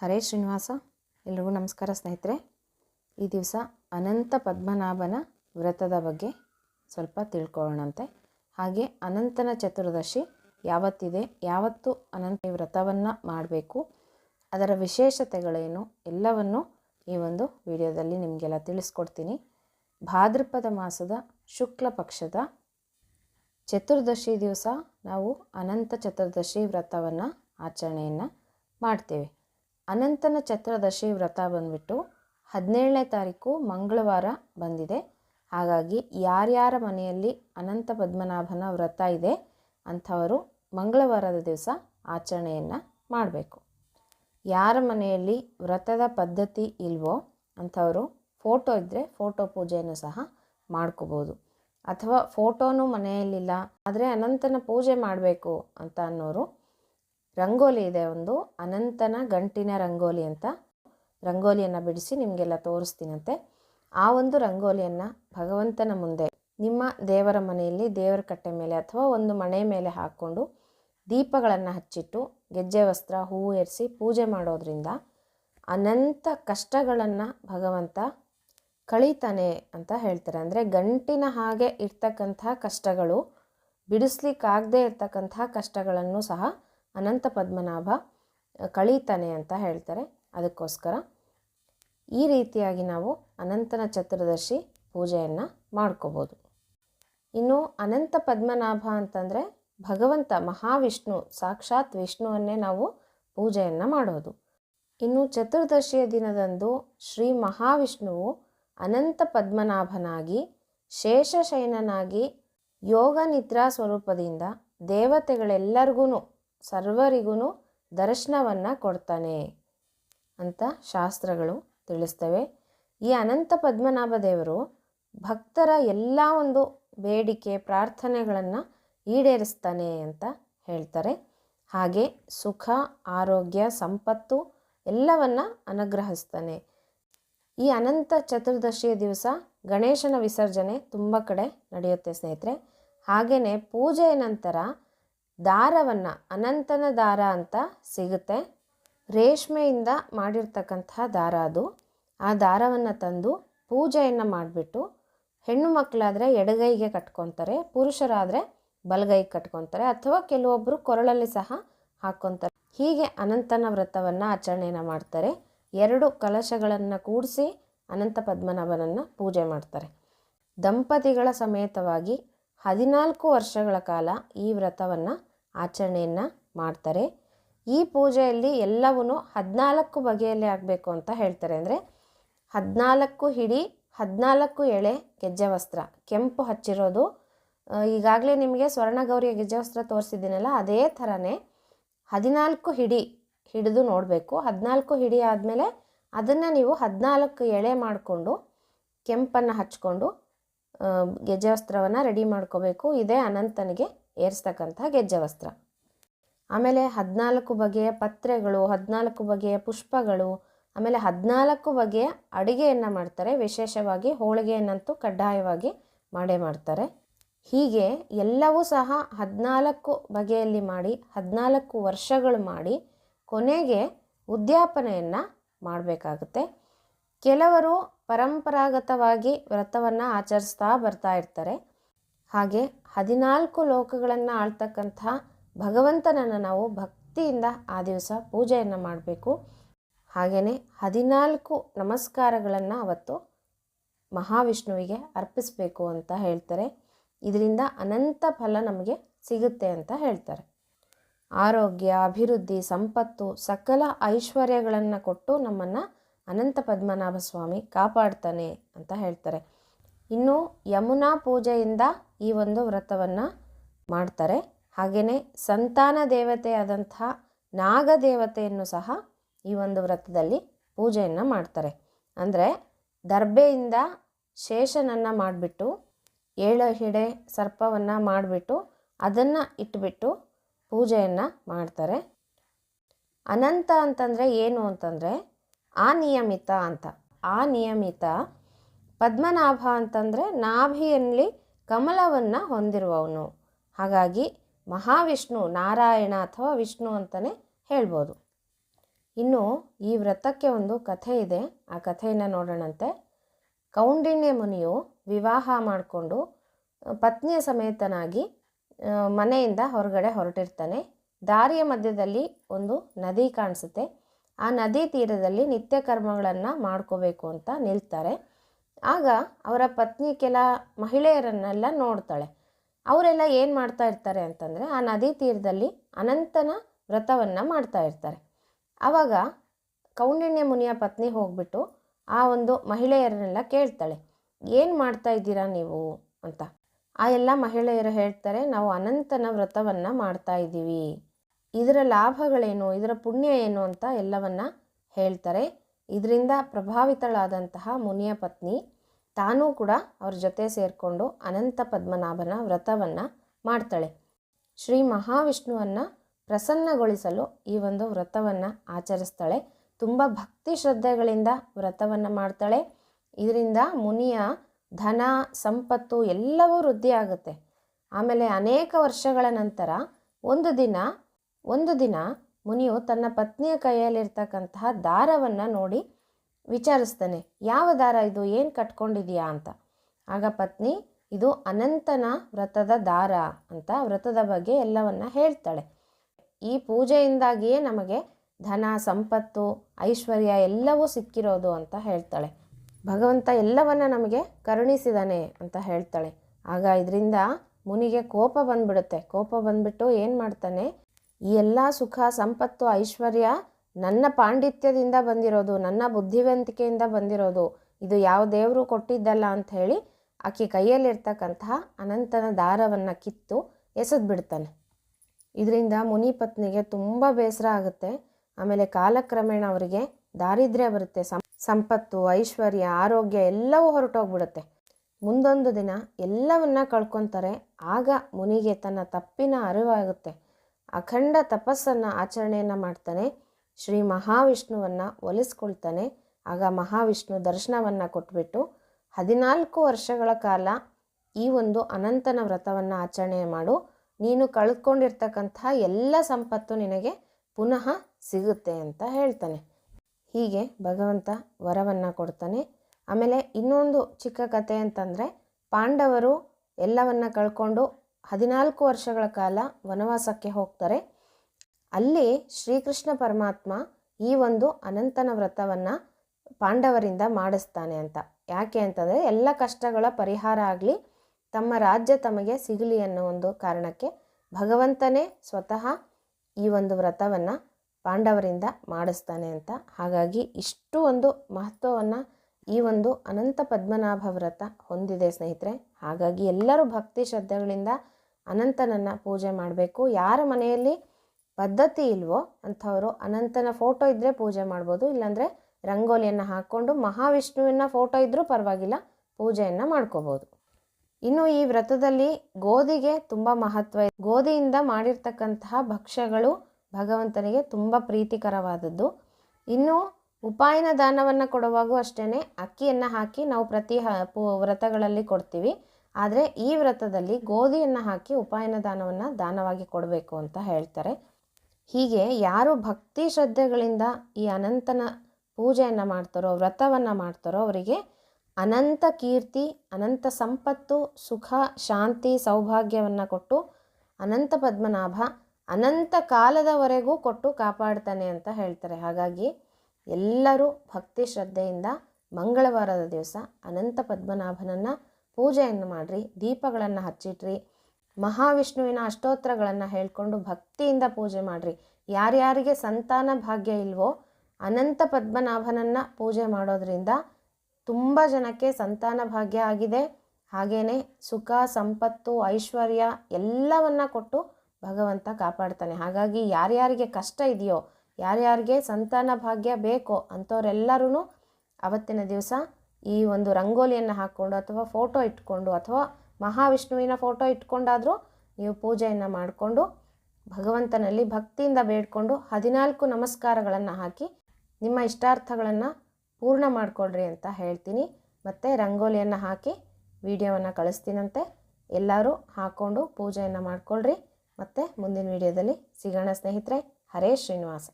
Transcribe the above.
ಹರೇ ಶ್ರೀನಿವಾಸ, ಎಲ್ರಿಗೂ ನಮಸ್ಕಾರ ಸ್ನೇಹಿತರೆ. ಈ ದಿವಸ ಅನಂತ ಪದ್ಮನಾಭನ ವ್ರತದ ಬಗ್ಗೆ ಸ್ವಲ್ಪ ತಿಳ್ಕೊಳ್ಳೋಣಂತೆ. ಹಾಗೆ ಅನಂತನ ಚತುರ್ದಶಿ ಯಾವತ್ತಿದೆ, ಯಾವತ್ತು ಅನಂತ ವ್ರತವನ್ನು ಮಾಡಬೇಕು, ಅದರ ವಿಶೇಷತೆಗಳೇನು, ಎಲ್ಲವನ್ನು ಈ ಒಂದು ವಿಡಿಯೋದಲ್ಲಿ ನಿಮಗೆಲ್ಲ ತಿಳಿಸ್ಕೊಡ್ತೀನಿ. ಭಾದ್ರಪದ ಮಾಸದ ಶುಕ್ಲ ಪಕ್ಷದ ಚತುರ್ದಶಿ ದಿವಸ ನಾವು ಅನಂತ ಚತುರ್ದಶಿ ವ್ರತವನ್ನು ಆಚರಣೆಯನ್ನು ಮಾಡ್ತೇವೆ. ಅನಂತನ ಚತುರ್ದಶಿ ವ್ರತ ಬಂದ್ಬಿಟ್ಟು ಹದಿನೇಳನೇ ತಾರೀಕು ಮಂಗಳವಾರ ಬಂದಿದೆ. ಹಾಗಾಗಿ ಯಾರ್ಯಾರ ಮನೆಯಲ್ಲಿ ಅನಂತ ಪದ್ಮನಾಭನ ವ್ರತ ಇದೆ ಅಂಥವರು ಮಂಗಳವಾರದ ದಿವಸ ಆಚರಣೆಯನ್ನು ಮಾಡಬೇಕು. ಯಾರ ಮನೆಯಲ್ಲಿ ವ್ರತದ ಪದ್ಧತಿ ಇಲ್ವೋ ಅಂಥವರು ಫೋಟೋ ಇದ್ದರೆ ಫೋಟೋ ಪೂಜೆಯನ್ನು ಸಹ ಮಾಡ್ಕೋಬೋದು. ಅಥವಾ ಫೋಟೋನು ಮನೆಯಲ್ಲಿಲ್ಲ, ಆದರೆ ಅನಂತನ ಪೂಜೆ ಮಾಡಬೇಕು ಅಂತ ಅನ್ನೋರು ರಂಗೋಲಿ ಇದೆ ಒಂದು. ಅನಂತನ ಗಂಟಿನ ರಂಗೋಲಿ ಅಂತ. ರಂಗೋಲಿಯನ್ನು ಬಿಡಿಸಿ ನಿಮಗೆಲ್ಲ ತೋರಿಸ್ತೀನಂತೆ. ಆ ಒಂದು ರಂಗೋಲಿಯನ್ನು ಭಗವಂತನ ಮುಂದೆ, ನಿಮ್ಮ ದೇವರ ಮನೆಯಲ್ಲಿ ದೇವರ ಕಟ್ಟೆ ಮೇಲೆ ಅಥವಾ ಒಂದು ಮನೆ ಮೇಲೆ ಹಾಕ್ಕೊಂಡು ದೀಪಗಳನ್ನು ಹಚ್ಚಿಟ್ಟು ಗೆಜ್ಜೆ, ವಸ್ತ್ರ, ಹೂವು ಏರಿಸಿ ಪೂಜೆ ಮಾಡೋದ್ರಿಂದ ಅನಂತ ಕಷ್ಟಗಳನ್ನು ಭಗವಂತ ಕಳೀತಾನೆ ಅಂತ ಹೇಳ್ತಾರೆ. ಅಂದರೆ ಗಂಟಿನ ಹಾಗೆ ಇರ್ತಕ್ಕಂಥ ಕಷ್ಟಗಳು, ಬಿಡಿಸ್ಲಿಕ್ಕಾಗದೇ ಇರ್ತಕ್ಕಂಥ ಕಷ್ಟಗಳನ್ನು ಸಹ ಅನಂತ ಪದ್ಮನಾಭ ಕಳೀತಾನೆ ಅಂತ ಹೇಳ್ತಾರೆ. ಅದಕ್ಕೋಸ್ಕರ ಈ ರೀತಿಯಾಗಿ ನಾವು ಅನಂತನ ಚತುರ್ದಶಿ ಪೂಜೆಯನ್ನು ಮಾಡ್ಕೋಬೋದು. ಇನ್ನು ಅನಂತ ಪದ್ಮನಾಭ ಅಂತಂದರೆ ಭಗವಂತ, ಮಹಾವಿಷ್ಣು, ಸಾಕ್ಷಾತ್ ವಿಷ್ಣುವನ್ನೇ ನಾವು ಪೂಜೆಯನ್ನು ಮಾಡೋದು. ಇನ್ನು ಚತುರ್ದಶಿಯ ದಿನದಂದು ಶ್ರೀ ಮಹಾವಿಷ್ಣುವು ಅನಂತ ಪದ್ಮನಾಭನಾಗಿ, ಶೇಷಶಯನನಾಗಿ ಯೋಗ ನಿದ್ರಾ ಸ್ವರೂಪದಿಂದ ದೇವತೆಗಳೆಲ್ಲರಿಗೂ ಸರ್ವರಿಗೂ ದರ್ಶನವನ್ನು ಕೊಡ್ತಾನೆ ಅಂತ ಶಾಸ್ತ್ರಗಳು ತಿಳಿಸ್ತವೆ. ಈ ಅನಂತ ಪದ್ಮನಾಭ ದೇವರು ಭಕ್ತರ ಎಲ್ಲ ಒಂದು ಬೇಡಿಕೆ, ಪ್ರಾರ್ಥನೆಗಳನ್ನು ಈಡೇರಿಸ್ತಾನೆ ಅಂತ ಹೇಳ್ತಾರೆ. ಹಾಗೆ ಸುಖ, ಆರೋಗ್ಯ, ಸಂಪತ್ತು ಎಲ್ಲವನ್ನು ಅನುಗ್ರಹಿಸ್ತಾನೆ. ಈ ಅನಂತ ಚತುರ್ದಶಿಯ ದಿವಸ ಗಣೇಶನ ವಿಸರ್ಜನೆ ತುಂಬ ಕಡೆ ನಡೆಯುತ್ತೆ ಸ್ನೇಹಿತರೆ. ಹಾಗೆಯೇ ಪೂಜೆಯ ನಂತರ ದಾರವನ್ನು ಅನಂತನ ದಾರ ಅಂತ ಸಿಗುತ್ತೆ. ರೇಷ್ಮೆಯಿಂದ ಮಾಡಿರ್ತಕ್ಕಂತಹ ದಾರ ಅದು. ಆ ದಾರವನ್ನು ತಂದು ಪೂಜೆಯನ್ನು ಮಾಡಿಬಿಟ್ಟು ಹೆಣ್ಣು ಮಕ್ಕಳಾದರೆ ಎಡಗೈಗೆ ಕಟ್ಕೊತಾರೆ, ಪುರುಷರಾದರೆ ಬಲಗೈಗೆ ಕಟ್ಕೊತಾರೆ ಅಥವಾ ಕೆಲವೊಬ್ಬರು ಕೊರಳಲ್ಲಿ ಸಹ ಹಾಕ್ಕೊತಾರೆ. ಹೀಗೆ ಅನಂತನ ವ್ರತವನ್ನು ಆಚರಣೆಯನ್ನು ಮಾಡ್ತಾರೆ. ಎರಡು ಕಲಶಗಳನ್ನು ಕೂಡಿಸಿ ಅನಂತ ಪದ್ಮನಾಭನನ್ನು ಪೂಜೆ ಮಾಡ್ತಾರೆ. ದಂಪತಿಗಳ ಸಮೇತವಾಗಿ ಹದಿನಾಲ್ಕು ವರ್ಷಗಳ ಕಾಲ ಈ ವ್ರತವನ್ನು ಆಚರಣೆಯನ್ನು ಮಾಡ್ತಾರೆ. ಈ ಪೂಜೆಯಲ್ಲಿ ಎಲ್ಲವೂ ಹದಿನಾಲ್ಕು ಬಗೆಯಲ್ಲಿ ಆಗಬೇಕು ಅಂತ ಹೇಳ್ತಾರೆ. ಅಂದರೆ ಹದಿನಾಲ್ಕು ಹಿಡಿ ಹದಿನಾಲ್ಕು ಎಳೆ ಗೆಜ್ಜೆ ವಸ್ತ್ರ ಕೆಂಪು ಹಚ್ಚಿರೋದು. ಈಗಾಗಲೇ ನಿಮಗೆ ಸ್ವರ್ಣಗೌರಿಯ ಗೆಜ್ಜೆ ವಸ್ತ್ರ ತೋರಿಸಿದ್ದೀನಲ್ಲ, ಅದೇ ಥರನೇ ಹದಿನಾಲ್ಕು ಹಿಡಿ ಹಿಡಿದು ನೋಡಬೇಕು. ಹದಿನಾಲ್ಕು ಹಿಡಿ ಆದಮೇಲೆ ಅದನ್ನು ನೀವು ಹದಿನಾಲ್ಕು ಎಳೆ ಮಾಡಿಕೊಂಡು ಕೆಂಪನ್ನು ಹಚ್ಕೊಂಡು ಗೆಜ್ಜೆ ವಸ್ತ್ರವನ್ನು ರೆಡಿ ಮಾಡ್ಕೋಬೇಕು. ಇದೇ ಅನಂತನಿಗೆ ಏರಿಸ್ತಕ್ಕಂಥ ಗೆಜ್ಜೆ ವಸ್ತ್ರ ಆಮೇಲೆ ಹದಿನಾಲ್ಕು ಬಗೆಯ ಪತ್ರೆಗಳು, ಹದಿನಾಲ್ಕು ಬಗೆಯ ಪುಷ್ಪಗಳು, ಆಮೇಲೆ ಹದಿನಾಲ್ಕು ಬಗೆಯ ಅಡುಗೆಯನ್ನು ಮಾಡ್ತಾರೆ. ವಿಶೇಷವಾಗಿ ಹೋಳಿಗೆಯನ್ನಂತೂ ಕಡ್ಡಾಯವಾಗಿ ಮಾಡೇ ಮಾಡ್ತಾರೆ. ಹೀಗೆ ಎಲ್ಲವೂ ಸಹ ಹದಿನಾಲ್ಕು ಬಗೆಯಲ್ಲಿ ಮಾಡಿ, ಹದಿನಾಲ್ಕು ವರ್ಷಗಳು ಮಾಡಿ ಕೊನೆಗೆ ಉದ್ಯಾಪನೆಯನ್ನು ಮಾಡಬೇಕಾಗುತ್ತೆ. ಕೆಲವರು ಪರಂಪರಾಗತವಾಗಿ ವ್ರತವನ್ನು ಆಚರಿಸ್ತಾ ಬರ್ತಾ ಇರ್ತಾರೆ. ಹಾಗೆ ಹದಿನಾಲ್ಕು ಲೋಕಗಳನ್ನು ಆಳ್ತಕ್ಕಂಥ ಭಗವಂತನನ್ನು ನಾವು ಭಕ್ತಿಯಿಂದ ಆ ದಿವಸ ಪೂಜೆಯನ್ನು ಮಾಡಬೇಕು. ಹಾಗೆಯೇ ಹದಿನಾಲ್ಕು ನಮಸ್ಕಾರಗಳನ್ನು ಅವತ್ತು ಮಹಾವಿಷ್ಣುವಿಗೆ ಅರ್ಪಿಸಬೇಕು ಅಂತ ಹೇಳ್ತಾರೆ. ಇದರಿಂದ ಅನಂತ ಫಲ ನಮಗೆ ಸಿಗುತ್ತೆ ಅಂತ ಹೇಳ್ತಾರೆ. ಆರೋಗ್ಯ, ಅಭಿವೃದ್ಧಿ, ಸಂಪತ್ತು, ಸಕಲ ಐಶ್ವರ್ಯಗಳನ್ನು ಕೊಟ್ಟು ನಮ್ಮನ್ನು ಅನಂತ ಪದ್ಮನಾಭ ಸ್ವಾಮಿ ಕಾಪಾಡ್ತಾನೆ ಅಂತ ಹೇಳ್ತಾರೆ. ಇನ್ನು ಯಮುನಾ ಪೂಜೆಯಿಂದ ಈ ಒಂದು ವ್ರತವನ್ನು ಮಾಡ್ತಾರೆ. ಹಾಗೆಯೇ ಸಂತಾನ ದೇವತೆ ಆದಂತಹ ನಾಗದೇವತೆಯನ್ನು ಸಹ ಈ ಒಂದು ವ್ರತದಲ್ಲಿ ಪೂಜೆಯನ್ನು ಮಾಡ್ತಾರೆ. ಅಂದರೆ ದರ್ಬೆಯಿಂದ ಶೇಷನನ್ನು ಮಾಡಿಬಿಟ್ಟು, ಏಳು ಹಿಡೆ ಸರ್ಪವನ್ನು ಮಾಡಿಬಿಟ್ಟು, ಅದನ್ನು ಇಟ್ಬಿಟ್ಟು ಪೂಜೆಯನ್ನು ಮಾಡ್ತಾರೆ. ಅನಂತ ಅಂತಂದರೆ ಏನು ಅಂತಂದರೆ ಅನಿಯಮಿತ ಅಂತ. ಅನಿಯಮಿತ ಪದ್ಮನಾಭ ಅಂತಂದರೆ ನಾಭಿಯಲ್ಲಿ ಕಮಲವನ್ನು ಹೊಂದಿರುವವನು. ಹಾಗಾಗಿ ಮಹಾವಿಷ್ಣು, ನಾರಾಯಣ ಅಥವಾ ವಿಷ್ಣು ಅಂತಲೇ ಹೇಳ್ಬೋದು. ಇನ್ನು ಈ ವ್ರತಕ್ಕೆ ಒಂದು ಕಥೆ ಇದೆ. ಆ ಕಥೆಯನ್ನು ನೋಡೋಣಂತೆ. ಕೌಂಡಿನ್ಯ ಮುನಿಯು ವಿವಾಹ ಮಾಡಿಕೊಂಡು ಪತ್ನಿಯ ಸಮೇತನಾಗಿ ಮನೆಯಿಂದ ಹೊರಗಡೆ ಹೊರಟಿರ್ತಾನೆ. ದಾರಿಯ ಮಧ್ಯದಲ್ಲಿ ಒಂದು ನದಿ ಕಾಣಿಸುತ್ತೆ. ಆ ನದಿ ತೀರದಲ್ಲಿ ನಿತ್ಯ ಕರ್ಮಗಳನ್ನು ಮಾಡ್ಕೋಬೇಕು ಅಂತ ನಿಲ್ತಾರೆ. ಆಗ ಅವರ ಪತ್ನಿ ಕೆಲ ಮಹಿಳೆಯರನ್ನೆಲ್ಲ ನೋಡ್ತಾಳೆ. ಅವರೆಲ್ಲ ಏನು ಮಾಡ್ತಾ ಇರ್ತಾರೆ ಅಂತಂದರೆ ಆ ನದಿ ತೀರದಲ್ಲಿ ಅನಂತನ ವ್ರತವನ್ನು ಮಾಡ್ತಾ ಇರ್ತಾರೆ. ಆವಾಗ ಕೌಂಡಿಣ್ಯ ಮುನಿಯ ಪತ್ನಿ ಹೋಗ್ಬಿಟ್ಟು ಆ ಒಂದು ಮಹಿಳೆಯರನ್ನೆಲ್ಲ ಕೇಳ್ತಾಳೆ, ಏನು ಮಾಡ್ತಾ ಇದ್ದೀರಾ ನೀವು? ಅಂತ. ಆ ಎಲ್ಲ ಮಹಿಳೆಯರು ಹೇಳ್ತಾರೆ, ನಾವು ಅನಂತನ ವ್ರತವನ್ನು ಮಾಡ್ತಾ ಇದ್ದೀವಿ. ಇದರ ಲಾಭಗಳೇನು, ಇದರ ಪುಣ್ಯ ಏನು ಅಂತ ಎಲ್ಲವನ್ನ ಹೇಳ್ತಾರೆ. ಇದರಿಂದ ಪ್ರಭಾವಿತಳಾದಂತಹ ಮುನಿಯ ಪತ್ನಿ ತಾನೂ ಕೂಡ ಅವ್ರ ಜೊತೆ ಸೇರಿಕೊಂಡು ಅನಂತ ಪದ್ಮನಾಭನ ವ್ರತವನ್ನು ಮಾಡ್ತಾಳೆ. ಶ್ರೀ ಮಹಾವಿಷ್ಣುವನ್ನು ಪ್ರಸನ್ನಗೊಳಿಸಲು ಈ ಒಂದು ವ್ರತವನ್ನು ಆಚರಿಸ್ತಾಳೆ. ತುಂಬ ಭಕ್ತಿ ಶ್ರದ್ಧೆಗಳಿಂದ ವ್ರತವನ್ನು ಮಾಡ್ತಾಳೆ. ಇದರಿಂದ ಮುನಿಯ ಧನ, ಸಂಪತ್ತು ಎಲ್ಲವೂ ವೃದ್ಧಿಯಾಗುತ್ತೆ. ಆಮೇಲೆ ಅನೇಕ ವರ್ಷಗಳ ನಂತರ ಒಂದು ದಿನ ಒಂದು ದಿನ ಮುನಿಯು ತನ್ನ ಪತ್ನಿಯ ಕೈಯಲ್ಲಿರ್ತಕ್ಕಂತಹ ದಾರವನ್ನು ನೋಡಿ ವಿಚಾರಿಸ್ತಾನೆ, ಯಾವ ದಾರ ಇದು? ಏನು ಕಟ್ಕೊಂಡಿದೆಯಾ? ಅಂತ. ಆಗ ಪತ್ನಿ, ಇದು ಅನಂತನ ವ್ರತದ ದಾರ ಅಂತ ವ್ರತದ ಬಗ್ಗೆ ಎಲ್ಲವನ್ನ ಹೇಳ್ತಾಳೆ. ಈ ಪೂಜೆಯಿಂದಾಗಿಯೇ ನಮಗೆ ಧನ, ಸಂಪತ್ತು, ಐಶ್ವರ್ಯ ಎಲ್ಲವೂ ಸಿಕ್ಕಿರೋದು ಅಂತ ಹೇಳ್ತಾಳೆ. ಭಗವಂತ ಎಲ್ಲವನ್ನ ನಮಗೆ ಕರುಣಿಸಿದಾನೆ ಅಂತ ಹೇಳ್ತಾಳೆ. ಆಗ ಇದರಿಂದ ಮುನಿಗೆ ಕೋಪ ಬಂದ್ಬಿಡುತ್ತೆ. ಕೋಪ ಬಂದ್ಬಿಟ್ಟು ಏನು ಮಾಡ್ತಾನೆ? ಈ ಎಲ್ಲ ಸುಖ, ಸಂಪತ್ತು, ಐಶ್ವರ್ಯ ನನ್ನ ಪಾಂಡಿತ್ಯದಿಂದ ಬಂದಿರೋದು, ನನ್ನ ಬುದ್ಧಿವಂತಿಕೆಯಿಂದ ಬಂದಿರೋದು, ಇದು ಯಾವ ದೇವರು ಕೊಟ್ಟಿದ್ದಲ್ಲ ಅಂತ ಹೇಳಿ ಆಕೆ ಕೈಯಲ್ಲಿರ್ತಕ್ಕಂತಹ ಅನಂತನ ದಾರವನ್ನು ಕಿತ್ತು ಎಸೆದು ಬಿಡ್ತಾನೆ. ಇದರಿಂದ ಮುನಿ ಪತ್ನಿಗೆ ತುಂಬ ಬೇಸರ ಆಗುತ್ತೆ. ಆಮೇಲೆ ಕಾಲಕ್ರಮೇಣ ಅವರಿಗೆ ದಾರಿದ್ರ್ಯ ಬರುತ್ತೆ. ಸಂಪತ್ತು, ಐಶ್ವರ್ಯ, ಆರೋಗ್ಯ ಎಲ್ಲವೂ ಹೊರಟೋಗ್ಬಿಡುತ್ತೆ. ಮುಂದೊಂದು ದಿನ ಎಲ್ಲವನ್ನ ಕಳ್ಕೊತಾರೆ. ಆಗ ಮುನಿಗೆ ತನ್ನ ತಪ್ಪಿನ ಅರಿವಾಗುತ್ತೆ. ಅಖಂಡ ತಪಸ್ಸನ್ನು ಆಚರಣೆಯನ್ನು ಮಾಡ್ತಾನೆ. ಶ್ರೀ ಮಹಾವಿಷ್ಣುವನ್ನು ಒಲಿಸ್ಕೊಳ್ತಾನೆ. ಆಗ ಮಹಾವಿಷ್ಣು ದರ್ಶನವನ್ನು ಕೊಟ್ಬಿಟ್ಟು ಹದಿನಾಲ್ಕು ವರ್ಷಗಳ ಕಾಲ ಈ ಒಂದು ಅನಂತನ ವ್ರತವನ್ನು ಆಚರಣೆ ಮಾಡು. ನೀನು ಕಳ್ಕೊಂಡಿರ್ತಕ್ಕಂತಹ ಎಲ್ಲ ಸಂಪತ್ತು ನಿನಗೆ ಪುನಃ ಸಿಗುತ್ತೆ ಅಂತ ಹೇಳ್ತಾನೆ. ಹೀಗೆ ಭಗವಂತ ವರವನ್ನು ಕೊಡ್ತಾನೆ. ಆಮೇಲೆ ಇನ್ನೊಂದು ಚಿಕ್ಕ ಕತೆ ಅಂತಂದರೆ ಪಾಂಡವರು ಎಲ್ಲವನ್ನ ಕಳ್ಕೊಂಡು ಹದಿನಾಲ್ಕು ವರ್ಷಗಳ ಕಾಲ ವನವಾಸಕ್ಕೆ ಹೋಗ್ತಾರೆ. ಅಲ್ಲಿ ಶ್ರೀಕೃಷ್ಣ ಪರಮಾತ್ಮ ಈ ಒಂದು ಅನಂತನ ವ್ರತವನ್ನು ಪಾಂಡವರಿಂದ ಮಾಡಿಸ್ತಾನೆ ಅಂತ. ಯಾಕೆ ಅಂತಂದರೆ ಎಲ್ಲ ಕಷ್ಟಗಳ ಪರಿಹಾರ ಆಗಲಿ, ತಮ್ಮ ರಾಜ್ಯ ತಮಗೆ ಸಿಗಲಿ ಅನ್ನೋ ಒಂದು ಕಾರಣಕ್ಕೆ ಭಗವಂತನೇ ಸ್ವತಃ ಈ ಒಂದು ವ್ರತವನ್ನು ಪಾಂಡವರಿಂದ ಮಾಡಿಸ್ತಾನೆ ಅಂತ. ಹಾಗಾಗಿ ಇಷ್ಟು ಒಂದು ಮಹತ್ವವನ್ನು ಈ ಒಂದು ಅನಂತ ಪದ್ಮನಾಭ ವ್ರತ ಹೊಂದಿದೆ ಸ್ನೇಹಿತರೆ. ಹಾಗಾಗಿ ಎಲ್ಲರೂ ಭಕ್ತಿ ಶ್ರದ್ಧೆಗಳಿಂದ ಅನಂತನನ್ನು ಪೂಜೆ ಮಾಡಬೇಕು. ಯಾರ ಮನೆಯಲ್ಲಿ ಪದ್ಧತಿ ಇಲ್ವೋ ಅಂಥವರು ಅನಂತನ ಫೋಟೋ ಇದ್ದರೆ ಪೂಜೆ ಮಾಡ್ಬೋದು. ಇಲ್ಲಾಂದರೆ ರಂಗೋಲಿಯನ್ನು ಹಾಕ್ಕೊಂಡು ಮಹಾವಿಷ್ಣುವಿನ ಫೋಟೋ ಇದ್ದರೂ ಪರವಾಗಿಲ್ಲ, ಪೂಜೆಯನ್ನು ಮಾಡ್ಕೋಬೋದು. ಇನ್ನು ಈ ವ್ರತದಲ್ಲಿ ಗೋಧಿಗೆ ತುಂಬ ಮಹತ್ವ ಇದೆ. ಗೋಧಿಯಿಂದ ಮಾಡಿರ್ತಕ್ಕಂತಹ ಭಕ್ಷ್ಯಗಳು ಭಗವಂತನಿಗೆ ತುಂಬ ಪ್ರೀತಿಕರವಾದದ್ದು. ಇನ್ನು ಉಪಾಯನ ದಾನವನ್ನು ಕೊಡುವಾಗೂ ಅಷ್ಟೇ ಅಕ್ಕಿಯನ್ನು ಹಾಕಿ ನಾವು ಪ್ರತಿ ವ್ರತಗಳಲ್ಲಿ ಕೊಡ್ತೀವಿ. ಆದರೆ ಈ ವ್ರತದಲ್ಲಿ ಗೋಧಿಯನ್ನು ಹಾಕಿ ಉಪಾಯನ ದಾನವನ್ನು ದಾನವಾಗಿ ಕೊಡಬೇಕು ಅಂತ ಹೇಳ್ತಾರೆ. ಹೀಗೆ ಯಾರು ಭಕ್ತಿ ಶ್ರದ್ಧೆಗಳಿಂದ ಈ ಅನಂತನ ಪೂಜೆಯನ್ನು ಮಾಡ್ತಾರೋ, ವ್ರತವನ್ನು ಮಾಡ್ತಾರೋ ಅವರಿಗೆ ಅನಂತ ಕೀರ್ತಿ, ಅನಂತ ಸಂಪತ್ತು, ಸುಖ, ಶಾಂತಿ, ಸೌಭಾಗ್ಯವನ್ನು ಕೊಟ್ಟು ಅನಂತ ಪದ್ಮನಾಭ ಅನಂತ ಕಾಲದವರೆಗೂ ಕೊಟ್ಟು ಕಾಪಾಡ್ತಾನೆ ಅಂತ ಹೇಳ್ತಾರೆ. ಹಾಗಾಗಿ ಎಲ್ಲರೂ ಭಕ್ತಿ ಶ್ರದ್ಧೆಯಿಂದ ಮಂಗಳವಾರದ ದಿವಸ ಅನಂತ ಪದ್ಮನಾಭನನ್ನು ಪೂಜೆಯನ್ನು ಮಾಡಿರಿ, ದೀಪಗಳನ್ನು ಹಚ್ಚಿಟ್ರಿ, ಮಹಾವಿಷ್ಣುವಿನ ಅಷ್ಟೋತ್ರಗಳನ್ನು ಹೇಳ್ಕೊಂಡು ಭಕ್ತಿಯಿಂದ ಪೂಜೆ ಮಾಡಿರಿ. ಯಾರ್ಯಾರಿಗೆ ಸಂತಾನ ಭಾಗ್ಯ ಇಲ್ವೋ ಅನಂತ ಪದ್ಮನಾಭನನ್ನು ಪೂಜೆ ಮಾಡೋದ್ರಿಂದ ತುಂಬ ಜನಕ್ಕೆ ಸಂತಾನ ಭಾಗ್ಯ ಆಗಿದೆ. ಹಾಗೆಯೇ ಸುಖ, ಸಂಪತ್ತು, ಐಶ್ವರ್ಯ ಎಲ್ಲವನ್ನ ಕೊಟ್ಟು ಭಗವಂತ ಕಾಪಾಡ್ತಾನೆ. ಹಾಗಾಗಿ ಯಾರ್ಯಾರಿಗೆ ಕಷ್ಟ ಇದೆಯೋ, ಯಾರ್ಯಾರಿಗೆ ಸಂತಾನ ಭಾಗ್ಯ ಬೇಕೋ ಅಂಥವರೆಲ್ಲರೂ ಅವತ್ತಿನ ದಿವಸ ಈ ಒಂದು ರಂಗೋಲಿಯನ್ನು ಹಾಕ್ಕೊಂಡು ಅಥವಾ ಫೋಟೋ ಇಟ್ಕೊಂಡು ಅಥವಾ ಮಹಾವಿಷ್ಣುವಿನ ಫೋಟೋ ಇಟ್ಕೊಂಡಾದರೂ ನೀವು ಪೂಜೆಯನ್ನು ಮಾಡಿಕೊಂಡು ಭಗವಂತನಲ್ಲಿ ಭಕ್ತಿಯಿಂದ ಬೇಡ್ಕೊಂಡು ಹದಿನಾಲ್ಕು ನಮಸ್ಕಾರಗಳನ್ನು ಹಾಕಿ ನಿಮ್ಮ ಇಷ್ಟಾರ್ಥಗಳನ್ನು ಪೂರ್ಣ ಮಾಡಿಕೊಡ್ರಿ ಅಂತ ಹೇಳ್ತೀನಿ. ಮತ್ತು ರಂಗೋಲಿಯನ್ನು ಹಾಕಿ ವಿಡಿಯೋವನ್ನು ಕಳಿಸ್ತೀನಂತೆ. ಎಲ್ಲರೂ ಹಾಕ್ಕೊಂಡು ಪೂಜೆಯನ್ನು ಮಾಡಿಕೊಳ್ರಿ. ಮತ್ತು ಮುಂದಿನ ವಿಡಿಯೋದಲ್ಲಿ ಸಿಗೋಣ ಸ್ನೇಹಿತರೆ. ಹರೇ ಶ್ರೀನಿವಾಸ.